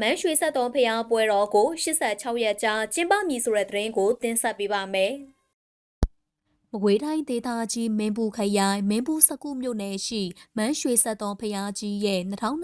မန်းရွှေဆက်တော်ဖျားပွဲတော်ကို86ရက်ကြာကျင်းပမည်ဆိုတဲ့သတင်းကိုတင်ဆက်ပေးပါမယ်။မကွေးတိုင်းဒေသကြီးမင်းဘူးခရိုင်မင်းဘူးစကုမြို့နယ်ရှိမန်းရွှေဆက်တော်ဖျားကြီးရဲ့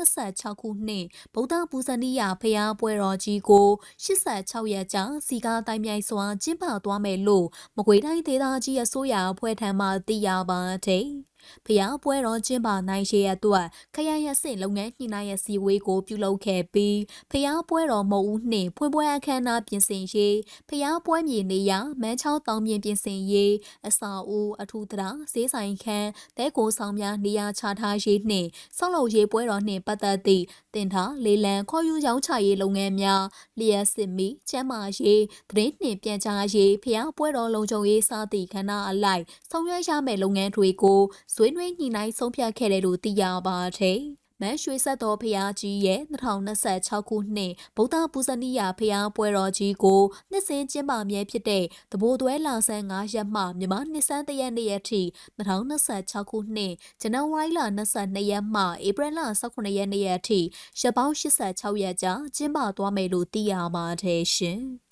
2026ခုနှစ်ဗုဒ္ဓပူဇဏီယဖျားပွဲတော်ကြီးကို86ရက်ကြာစီကားတိုင်းမြိုင်စွာကျင်းပသွားမယ်လို့မကွေးတိုင်းဒေသကြီးအစိုးရအဖွဲ့ထံမှသိရပါတယ်။ ဖျားပွဲတော်ကျင်းပနိုင်ရှိရအတွက်ခရိုင်ရဆင့်လုပ်ငန်းညှိနှိုင်းရစီဝေးကိုပြုလုပ်ခဲ့ပြီးဖျားပွဲတော်မုံဦးနှင့်ဖွင့်ပွဲအခမ်းအနားပြင်ဆင်ရေးဖျားပွဲမြေနေရာမန်းချောင်းတောင်ပြင်ပြင်ဆင်ရေးအစာအိုးအထူးတရာဈေးဆိုင်ခန်းတဲကိုဆောင်များနေရာချထားရေးနှင့်ဆောက်လုပ်ရေးပွဲတော်နှင့်ပတ်သက်သည့်တင်ထားလေလံခေါ်ယူရောင်းချရေးလုပ်ငန်းများလျှက်စစ်မီကျမ်းမာရေးသတင်းနှင့်ပြန်ကြားရေးဖျားပွဲတော်လုံခြုံရေးစသည့်ခန္ဓာအလိုက်ဆောင်ရွက်ရမယ့်လုပ်ငန်းတွေကိုဇွေးနွေးညှိနှိုင်းဆုံးဖြတ်ခဲ့တယ်လို့သိရပါတယ်။မန်းရွှေဆက်တော်ဖျားကြီးရဲ့2026ခုနှစ်ဗုဒ္ဓပူဇနီယဖျားပွဲတော်ကြီးကိုနှစ်စဉ်ကျင်းပမြဲဖြစ်တဲ့တဘိုးသွဲလာဆန်း9ရက်မှမြန်မာနှစ်ဆန်းတရက်နေ့ရက်ထိ2026ခုနှစ်ဇန်နဝါရီလ22ရက်မှဧပြီလ18ရက်နေ့ရက်ထိရက်ပေါင်း86ရက်ကြာကျင်းပသွားမယ်လို့သိရပါတယ်ရှင်။